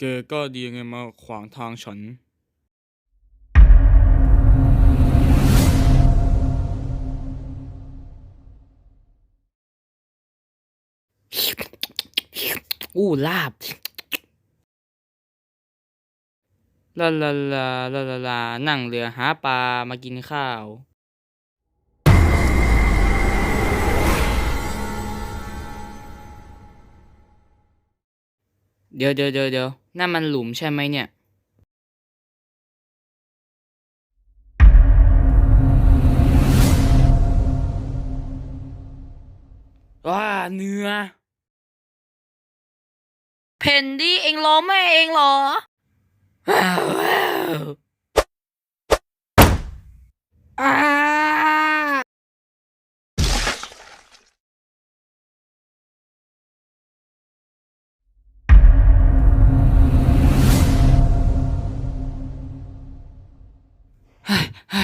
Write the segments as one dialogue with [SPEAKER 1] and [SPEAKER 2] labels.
[SPEAKER 1] แกก็ดียังไงมาขวางทางฉัน
[SPEAKER 2] อู้ลาบ
[SPEAKER 1] ลาลาลาลาลาลานั่งเรือหาปลามากินข้าว เดี๋ยวเดี๋ยวเดี๋ยวเดี๋ยว นั่นมันหลุมใช่ไหมเนี่ย ว้าเนื้อ
[SPEAKER 2] เพนดี้เองร้องแม่เองเหรอ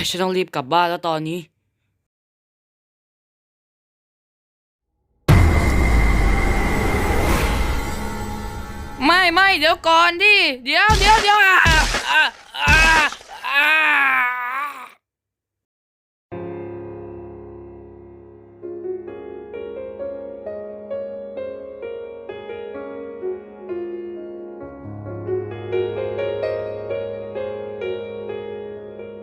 [SPEAKER 1] ฉันต้องรีบกลับบ้านแล้วตอนนี้ ไม่ไม่เดี๋ยวก่อนดิเดี๋ยวเดี๋ยวเดี๋ยวอะอะอะอ่